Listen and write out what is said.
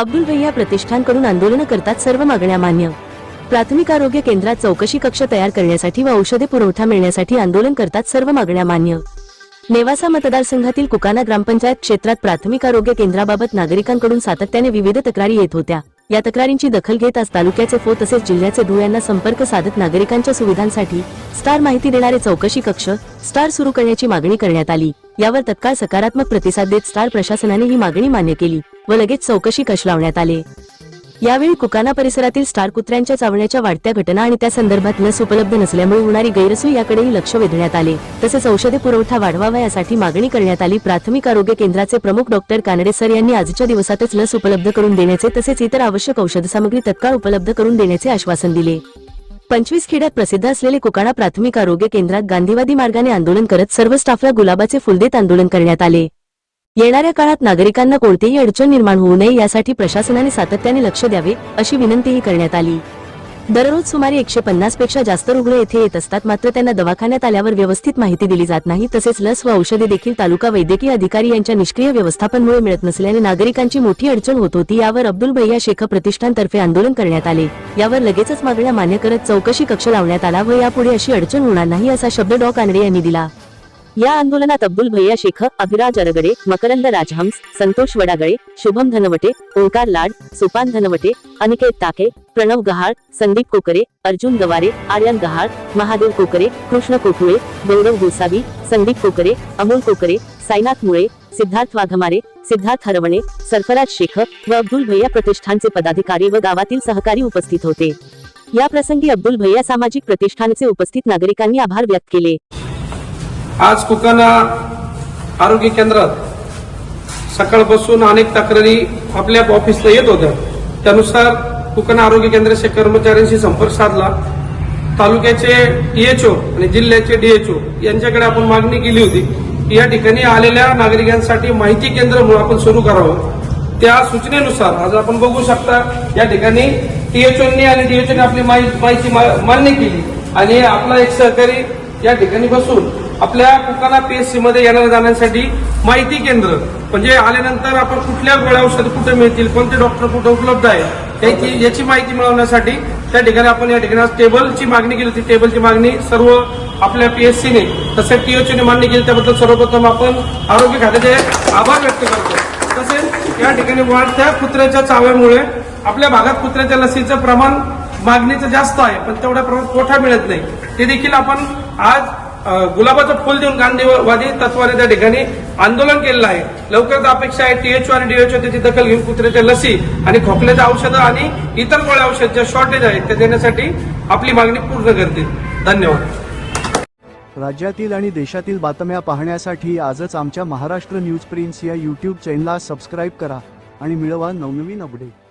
अब्दुल भैया प्रतिष्ठानकडून आंदोलन करतात सर्व मागण्या मान्य. प्राथमिक आरोग्य केंद्रात चौकशी कक्ष तयार करण्यासाठी व औषधे पुरवठा मिळण्यासाठी आंदोलन करतात सर्व मागण्या मान्य. नेवासा मतदारसंघातील कुकाना ग्रामपंचायत क्षेत्रात प्राथमिक आरोग्य केंद्राबाबत नागरिकांकडून सातत्याने विविध तक्रारी येत होत्या. या तक्रारींची दखल घेत आज तालुक्याचे फो तसेच जिल्ह्याचे धुळ यांना संपर्क साधत नागरिकांच्या सुविधांसाठी स्टार माहिती देणारे चौकशी कक्ष स्टार सुरू करण्याची मागणी करण्यात आली. यावर तत्काळ सकारात्मक प्रतिसाद देत स्टार प्रशासनाने ही मागणी मान्य केली. व लगेच चौकशी कश लावण्यात आले. यावेळी कुकाना परिसरातील स्टार कुत्र्यांच्या चावण्याच्या वाढत्या घटना आणि त्या संदर्भात लस उपलब्ध नसल्यामुळे होणारी गैरसोय याकडेही लक्ष वेधण्यात आले. तसेच औषधे पुरवठा वाढवावा यासाठी मागणी करण्यात आली. प्राथमिक आरोग्य केंद्राचे प्रमुख डॉक्टर कानडे सर यांनी आजच्या दिवसातच लस उपलब्ध करून देण्याचे तसेच इतर आवश्यक औषध सामग्री तत्काळ उपलब्ध करून देण्याचे आश्वासन दिले. पंचवीस खेड्यात प्रसिद्ध असलेले कुकाणा प्राथमिक आरोग्य केंद्रात गांधीवादी मार्गाने आंदोलन करत सर्व स्टाफला गुलाबाचे फुल देत आंदोलन करण्यात आले. येणाऱ्या काळात नागरिकांना कोणतीही अडचण निर्माण होऊ नये यासाठी प्रशासनाने सातत्याने लक्ष द्यावे अशी विनंतीही करण्यात आली. दररोज सुमारे एकशे पन्नासपेक्षा जास्त रुग्ण येथे येत असतात मात्र त्यांना दवाखान्यात आल्यावर व्यवस्थित माहिती दिली जात नाही. तसेच लस व औषधे देखील तालुका वैद्यकीय अधिकारी यांच्या निष्क्रिय व्यवस्थापनमुळे मिळत नसल्याने नागरिकांची मोठी अडचण होत होती. यावर अब्दुल भैया शेख प्रतिष्ठानतर्फे आंदोलन करण्यात आले. यावर लगेचच मागण्या मान्य करत चौकशी कक्ष लावण्यात आला व यापुढे अशी अडचण होणार नाही असा शब्द डॉ. कानडे यांनी दिला. या आंदोलनात अब्दुल भैया शेख अभिराज अरगडे मकरंद राजहंस संतोष वडागळे शुभम धनवटे ओंकार लाड सुपान धनवटे अनिकेत ताके प्रणव गहाळ संदीप कोकरे अर्जुन गवारे आर्यन गहाळ महादेव कोकरे कृष्ण कोकुळे गौरव गोसावी संदीप कोकरे अमोल कोकरे साईनाथ मुळे सिद्धार्थ वाघमारे सिद्धार्थ हरवणे सरफराज शेख व अब्दुल भैया प्रतिष्ठानचे पदाधिकारी व गावातील सहकारी उपस्थित होते. या प्रसंगी अब्दुल भैया सामाजिक प्रतिष्ठानचे उपस्थित नागरिकांनी आभार व्यक्त केले. आज कुकाना आरोग्य केंद्रात सकाळपासून अनेक तक्रारी आपल्या ऑफिसला येत होत्या. त्यानुसार कुकाना आरोग्य केंद्राच्या कर्मचाऱ्यांशी संपर्क साधला. तालुक्याचे डीएचओ आणि जिल्ह्याचे डीएचओ यांच्याकडे आपण मागणी केली होती की या ठिकाणी आलेल्या नागरिकांसाठी माहिती केंद्र म्हणून आपण सुरू करावं. त्या सूचनेनुसार आज आपण बघू शकता या ठिकाणी टीएचओनी आणि डीएचओने आपली माहिती मा- मान्य केली. आणि आपला एक सहकारी या ठिकाणी बसून आपल्या कुकाना पीएससी मध्ये येणाऱ्या जाण्यासाठी माहिती केंद्र. म्हणजे आल्यानंतर आपण कुठल्या गोळ्या औषध कुठे मिळतील कोणते डॉक्टर कुठे उपलब्ध आहे त्याची याची माहिती मिळवण्यासाठी त्या ठिकाणी आपण या ठिकाणी टेबलची मागणी केली होती. टेबलची मागणी सर्व आपल्या पीएससीने तसेच टीएचओने मान्य केली. त्याबद्दल सर्वप्रथम आपण आरोग्य खात्याचे आभार व्यक्त करतो. तसेच या ठिकाणी वाढत्या कुत्र्याच्या चाव्यामुळे आपल्या भागात कुत्र्याच्या लसीचं प्रमाण मागणीचं जास्त आहे पण तेवढ्या प्रमाणात कोठा मिळत नाही ते देखील आपण आज गुलाबाचं फुल देऊन गांधीवादी तत्वाने त्या ठिकाणी आंदोलन केलेलं आहे. लवकरच अपेक्षा आहे टीएचओ आणि डीएचओ त्याची दखल घेऊन कुत्र्याच्या लसी आणि खोकल्याच्या औषधं आणि इतर गोळ्या औषध ज्या शॉर्टेज आहेत त्या देण्यासाठी आपली मागणी पूर्ण करतील. धन्यवाद. राज्यातील आणि देशातील बातम्या पाहण्यासाठी आजच आमच्या महाराष्ट्र न्यूज प्रिन्स या यूट्यूब चॅनलला सबस्क्राईब करा आणि मिळवा नवनवीन अपडेट